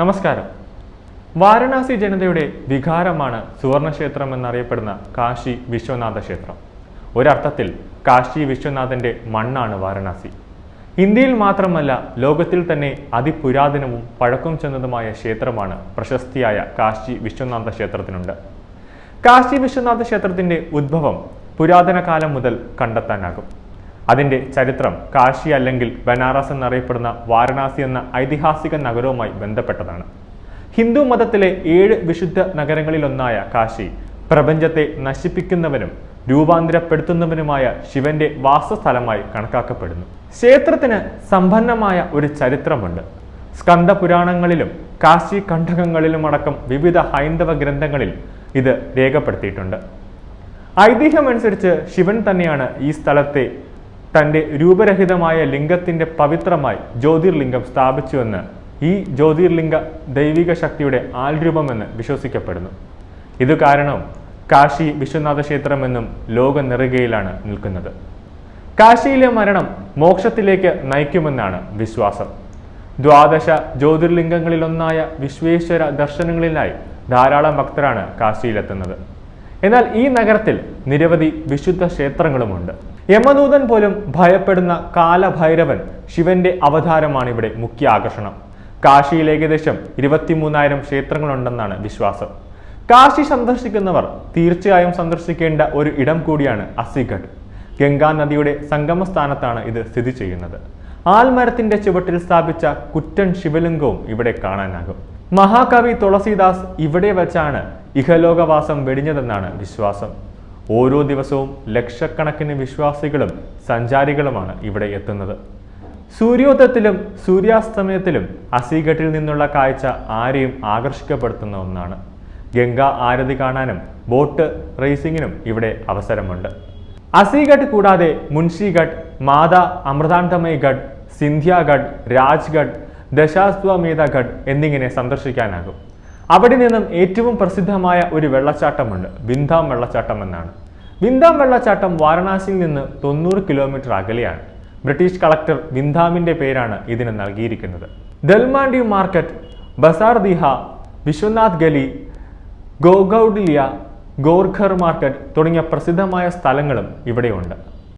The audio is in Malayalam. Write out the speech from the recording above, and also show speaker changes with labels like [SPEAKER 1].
[SPEAKER 1] നമസ്കാരം. വാരണാസി ജനതയുടെ വികാരമാണ് സുവർണക്ഷേത്രം എന്നറിയപ്പെടുന്ന കാശി വിശ്വനാഥ ക്ഷേത്രം. ഒരർത്ഥത്തിൽ കാശി വിശ്വനാഥന്റെ മണ്ണാണ് വാരണാസി. ഇന്ത്യയിൽ മാത്രമല്ല ലോകത്തിൽ തന്നെ അതിപുരാതനവും പഴക്കം ചെന്നതുമായ ക്ഷേത്രമാണ് പ്രശസ്തിയായ കാശി വിശ്വനാഥ ക്ഷേത്രത്തിനുണ്ട്. കാശി വിശ്വനാഥ ക്ഷേത്രത്തിന്റെ ഉദ്ഭവം പുരാതന കാലം മുതൽ കണ്ടെത്താനാകും. അതിന്റെ ചരിത്രം കാശി അല്ലെങ്കിൽ ബനാറസ് എന്നറിയപ്പെടുന്ന വാരണാസി എന്ന ഐതിഹാസിക നഗരവുമായി ബന്ധപ്പെട്ടതാണ്. ഹിന്ദു മതത്തിലെ ഏഴ് വിശുദ്ധ നഗരങ്ങളിലൊന്നായ കാശി പ്രപഞ്ചത്തെ നശിപ്പിക്കുന്നവനും രൂപാന്തരപ്പെടുത്തുന്നവനുമായ ശിവന്റെ വാസസ്ഥലമായി കണക്കാക്കപ്പെടുന്നു. ക്ഷേത്രത്തിന് സമ്പന്നമായ ഒരു ചരിത്രമുണ്ട്. സ്കന്ദപുരാണങ്ങളിലും കാശി കണ്ഠകങ്ങളിലുമടക്കം വിവിധ ഹൈന്ദവ ഗ്രന്ഥങ്ങളിൽ ഇത് രേഖപ്പെടുത്തിയിട്ടുണ്ട്. ഐതിഹ്യമനുസരിച്ച് ശിവൻ തന്നെയാണ് ഈ സ്ഥലത്തെ തന്റെ രൂപരഹിതമായ ലിംഗത്തിന്റെ പവിത്രമായി ജ്യോതിർലിംഗം സ്ഥാപിച്ചുവെന്ന് ഈ ജ്യോതിർലിംഗ ദൈവിക ശക്തിയുടെ ആൽരൂപമെന്ന് വിശ്വസിക്കപ്പെടുന്നു. ഇത് കാരണം കാശി വിശ്വനാഥ ക്ഷേത്രമെന്നും ലോക നെറുകയിലാണ് നിൽക്കുന്നത്. കാശിയിലെ മരണം മോക്ഷത്തിലേക്ക് നയിക്കുമെന്നാണ് വിശ്വാസം. ദ്വാദശ ജ്യോതിർലിംഗങ്ങളിലൊന്നായ വിശ്വേശ്വര ദർശനങ്ങളിലായി ധാരാളം ഭക്തരാണ് കാശിയിലെത്തുന്നത്. എന്നാൽ ഈ നഗരത്തിൽ നിരവധി വിശുദ്ധ ക്ഷേത്രങ്ങളുമുണ്ട്. യമദൂതൻ പോലും ഭയപ്പെടുന്ന കാലഭൈരവൻ ശിവന്റെ അവതാരമാണ് ഇവിടെ മുഖ്യ ആകർഷണം. കാശിയിൽ ഏകദേശം ഇരുപത്തിമൂന്നായിരം ക്ഷേത്രങ്ങളുണ്ടെന്നാണ് വിശ്വാസം. കാശി സന്ദർശിക്കുന്നവർ തീർച്ചയായും സന്ദർശിക്കേണ്ട ഒരു ഇടം കൂടിയാണ് അസിഗഡ് ഗംഗാ നദിയുടെ സംഗമ സ്ഥാനത്താണ് ഇത് സ്ഥിതി ചെയ്യുന്നത്. ആൽമരത്തിന്റെ ചുവട്ടിൽ സ്ഥാപിച്ച കുറ്റൻ ശിവലിംഗവും ഇവിടെ കാണാനാകും. മഹാകവി തുളസീദാസ് ഇവിടെ വെച്ചാണ് ഇഹലോകവാസം വെടിഞ്ഞതെന്നാണ് വിശ്വാസം. ഓരോ ദിവസവും ലക്ഷക്കണക്കിന് വിശ്വാസികളും സഞ്ചാരികളുമാണ് ഇവിടെ എത്തുന്നത്. സൂര്യോദയത്തിലും സൂര്യാസ്തമയത്തിലും അസീഘട്ടിൽ നിന്നുള്ള കാഴ്ച ആരെയും ആകർഷിക്കപ്പെടുത്തുന്ന ഒന്നാണ്. ഗംഗ ആരതി കാണാനും ബോട്ട് റേസിംഗിനും ഇവിടെ അവസരമുണ്ട്. അസീഘട്ട് കൂടാതെ മുൻഷിഘട്ട് മാതാ അമൃതാന്തമയ് ഘട്ട് സിന്ധ്യാഘട്ട് രാജ്ഘട്ട് ദശാസ്വമേധഘട്ട് എന്നിങ്ങനെ സന്ദർശിക്കാനാകും. അവിടെ നിന്നും ഏറ്റവും പ്രസിദ്ധമായ ഒരു വെള്ളച്ചാട്ടമുണ്ട്. വിന്ധാം വെള്ളച്ചാട്ടം എന്നാണ്. വിന്ധാം വെള്ളച്ചാട്ടം വാരണാസിയിൽ നിന്ന് തൊണ്ണൂറ് കിലോമീറ്റർ അകലെയാണ്. ബ്രിട്ടീഷ് കളക്ടർ വിന്ധാമിന്റെ പേരാണ് ഇതിന് നൽകിയിരിക്കുന്നത്. ദൽമാൻഡി മാർക്കറ്റ് ബസാർ ദിഹ വിശ്വനാഥ് ഗലി ഗോഗൌഡിലിയ ഗോർഖർ മാർക്കറ്റ് തുടങ്ങിയ പ്രസിദ്ധമായ സ്ഥലങ്ങളും ഇവിടെയുണ്ട്.